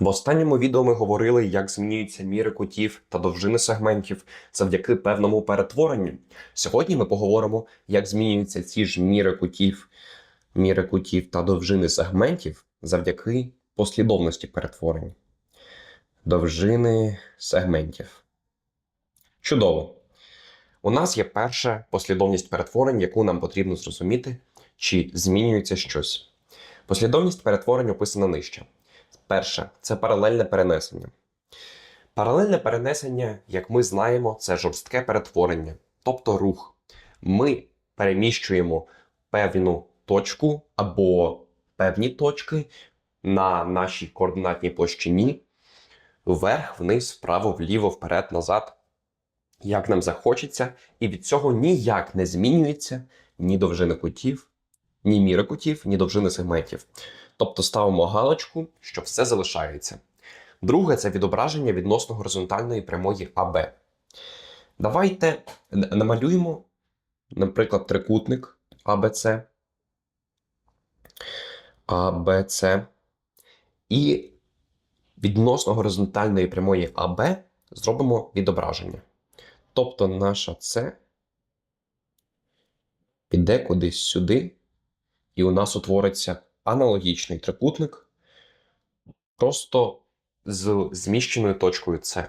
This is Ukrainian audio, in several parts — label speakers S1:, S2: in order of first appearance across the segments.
S1: В останньому відео ми говорили, як змінюються міри кутів та довжини сегментів завдяки певному перетворенню. Сьогодні ми поговоримо, як змінюються ці ж міри кутів, міри кутів та довжини сегментів завдяки послідовності перетворень. Довжини сегментів. Чудово. У нас є перша послідовність перетворень, яку нам потрібно зрозуміти, чи змінюється щось. Послідовність перетворень описана нижче. Перше це паралельне перенесення. Паралельне перенесення, як ми знаємо, це жорстке перетворення, тобто рух. Ми переміщуємо певну точку або певні точки на нашій координатній площині вверх, вниз, вправо, вліво, вперед, назад, як нам захочеться, і від цього ніяк не змінюється ні довжини кутів, ні міри кутів, ні довжини сегментів. Тобто ставимо галочку, що все залишається. Друге це відображення відносно горизонтальної прямої АБ. Давайте намалюємо, наприклад, трикутник АБЦ. АБЦ. І відносно горизонтальної прямої АБ зробимо відображення. Тобто наша С піде кудись сюди, і у нас утвориться аналогічний трикутник, просто з зміщеною точкою С,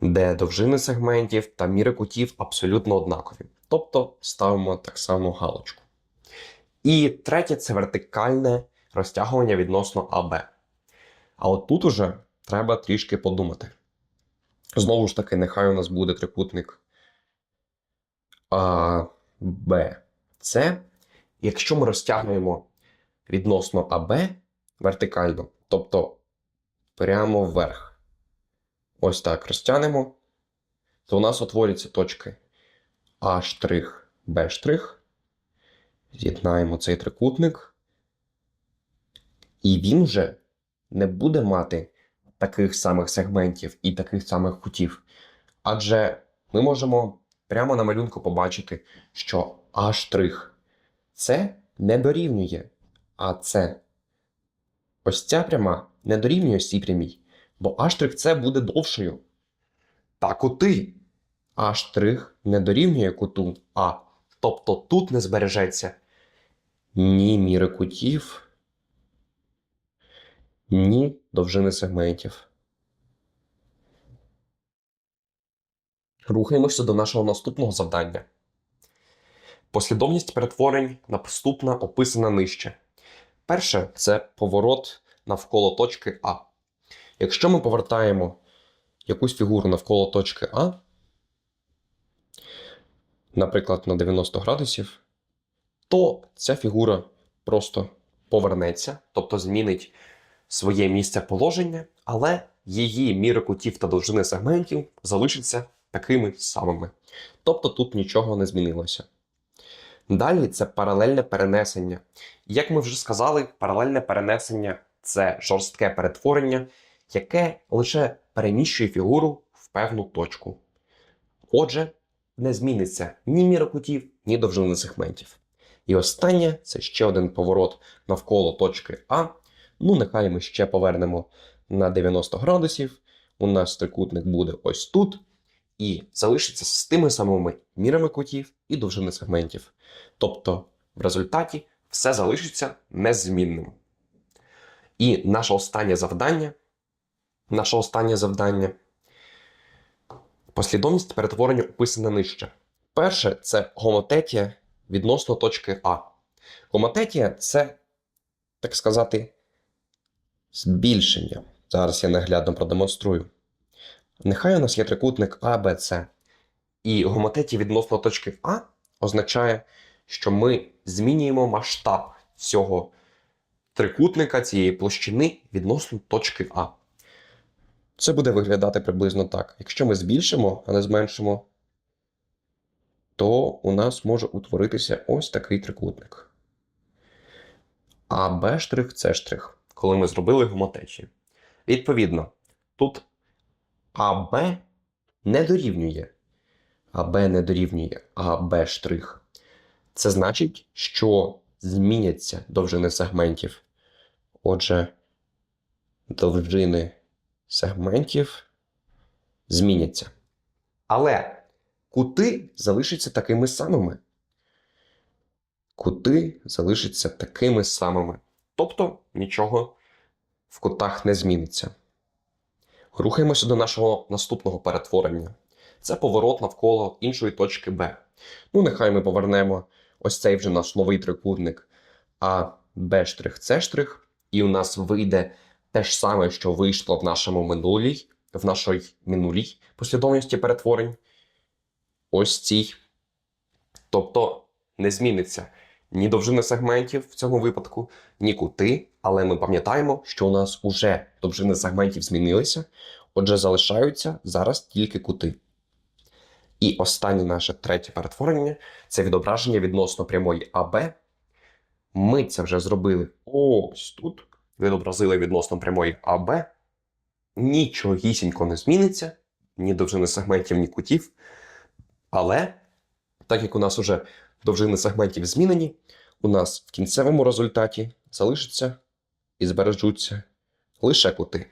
S1: де довжини сегментів та міри кутів абсолютно однакові. Тобто ставимо так само галочку. І третє це вертикальне розтягування відносно АБ. А от тут уже треба трішки подумати. Знову ж таки, нехай у нас буде трикутник АБЦ. Якщо ми розтягнемо відносно АБ вертикально, тобто прямо вверх, ось так розтягнемо, то у нас утворюються точки А', Б'. З'єднаємо цей трикутник, і він вже не буде мати таких самих сегментів і таких самих кутів. Адже ми можемо прямо на малюнку побачити, що А' це не дорівнює АЦ. Ось ця пряма не дорівнює цій прямій, бо А' це буде довшою. Та кути. А' не дорівнює куту А. Тобто тут не збережеться ні міри кутів, ні довжини сегментів. Рухаємося до нашого наступного завдання. Послідовність перетворень наступна описана нижче. Перше це поворот навколо точки А. Якщо ми повертаємо якусь фігуру навколо точки А, наприклад, на 90 градусів, то ця фігура просто повернеться, тобто змінить своє місце положення, але її міри кутів та довжини сегментів залишаться такими самими. Тобто тут нічого не змінилося. Далі це паралельне перенесення. Як ми вже сказали, паралельне перенесення це жорстке перетворення, яке лише переміщує фігуру в певну точку. Отже, не зміниться ні міра кутів, ні довжини сегментів. І останнє це ще один поворот навколо точки А. Ну, нехай ми ще повернемо на 90 градусів. У нас трикутник буде ось тут. І залишиться з тими самими мірами кутів і довжини сегментів. Тобто, в результаті все залишиться незмінним. І наше останнє завдання. Наше останнє завдання. Послідовність перетворення описана нижче. Перше це гомотетія відносно точки А. Гомотетія це, так сказати, збільшення. Зараз я наглядно продемонструю. Нехай у нас є трикутник А, Б, С. І гомотетія відносно точки А означає, що ми змінюємо масштаб цього трикутника, цієї площини відносно точки А. Це буде виглядати приблизно так. Якщо ми збільшимо, а не зменшимо, то у нас може утворитися ось такий трикутник. А Б штрих С штрих, коли ми зробили гомотечі. Відповідно, тут АБ не дорівнює. АБ не дорівнює АБ штрих. Це значить, що зміняться довжини сегментів. Отже, довжини сегментів зміняться. Але кути залишаться такими самими. Кути залишаться такими самими. Тобто нічого в кутах не зміниться. Рухаємося до нашого наступного перетворення. Це поворот навколо іншої точки Б. Ну, нехай ми повернемо ось цей вже наш новий трикутник А, Б штрих, С штрих, і у нас вийде те ж саме, що вийшло в нашому минулій, в нашій минулій послідовності перетворень. Ось цій. Тобто не зміниться ні довжина сегментів в цьому випадку, ні кути, але ми пам'ятаємо, що у нас уже довжини сегментів змінилися, отже, залишаються зараз тільки кути. І останнє наше третє перетворення це відображення відносно прямої АБ. Ми це вже зробили ось тут. Відобразили відносно прямої АБ. Нічогісінько не зміниться, ні довжини сегментів, ні кутів. Але, так як у нас уже довжини сегментів змінені, у нас в кінцевому результаті залишаться і збережуться лише кути.